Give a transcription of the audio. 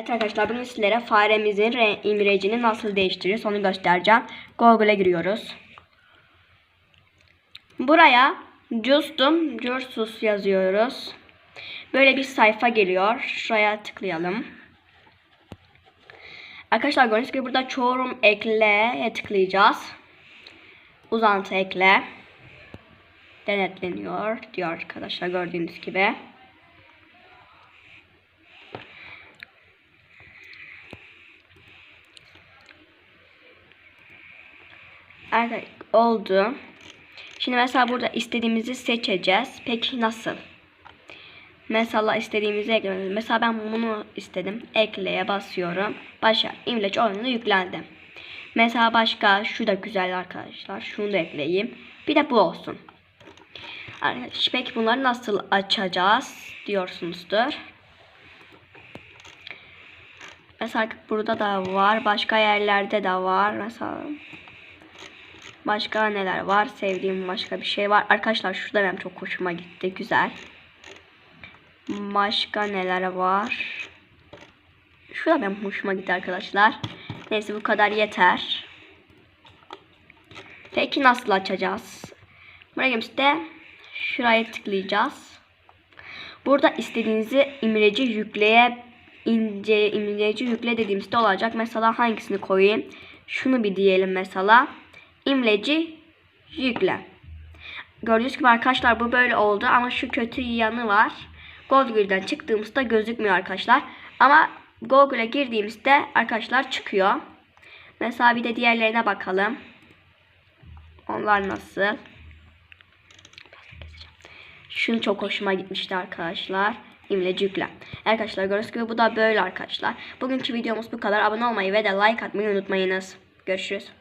Evet arkadaşlar bugün sizlere faremizin re- imlecini nasıl değiştiririz onu göstereceğim. Google'a giriyoruz. Buraya Justum Cursus yazıyoruz. Böyle bir sayfa geliyor. Şuraya tıklayalım. Arkadaşlar gördüğünüz gibi burada çorum ekleye tıklayacağız. Uzantı ekle. Denetleniyor diyor arkadaşlar gördüğünüz gibi. Oldu. Şimdi mesela burada istediğimizi seçeceğiz. Peki nasıl? Mesela istediğimizi eklememiz. Mesela ben bunu istedim. Ekleye basıyorum. Başa imleç oyunu yüklendi. Mesela başka şu da güzel arkadaşlar. Şunu da ekleyeyim. Bir de bu olsun. Arkadaşlar peki bunları nasıl açacağız diyorsunuzdur. Mesela burada da var. Başka yerlerde de var. Mesela Başka neler var? Sevdiğim başka bir şey var. Arkadaşlar şurada benim çok hoşuma gitti. Güzel. Başka neler var? Şurada benim hoşuma gitti arkadaşlar. Neyse bu kadar yeter. Peki nasıl açacağız? Buraya işte şuraya tıklayacağız. Burada istediğinizi imleci yükleye ince imleci yükle dediğimizde olacak. Mesela hangisini koyayım? Şunu bir diyelim mesela imleci yükle. Gördüğünüz gibi arkadaşlar bu böyle oldu ama şu kötü yanı var. Google'dan çıktığımızda gözükmüyor arkadaşlar. Ama Google'a girdiğimizde arkadaşlar çıkıyor. Mesela bir de diğerlerine bakalım. Onlar nasıl? Şunu çok hoşuma gitmişti arkadaşlar. İmleci yükle. Arkadaşlar gördüğünüz gibi bu da böyle arkadaşlar. Bugünkü videomuz bu kadar. Abone olmayı ve de like atmayı unutmayınız. Görüşürüz.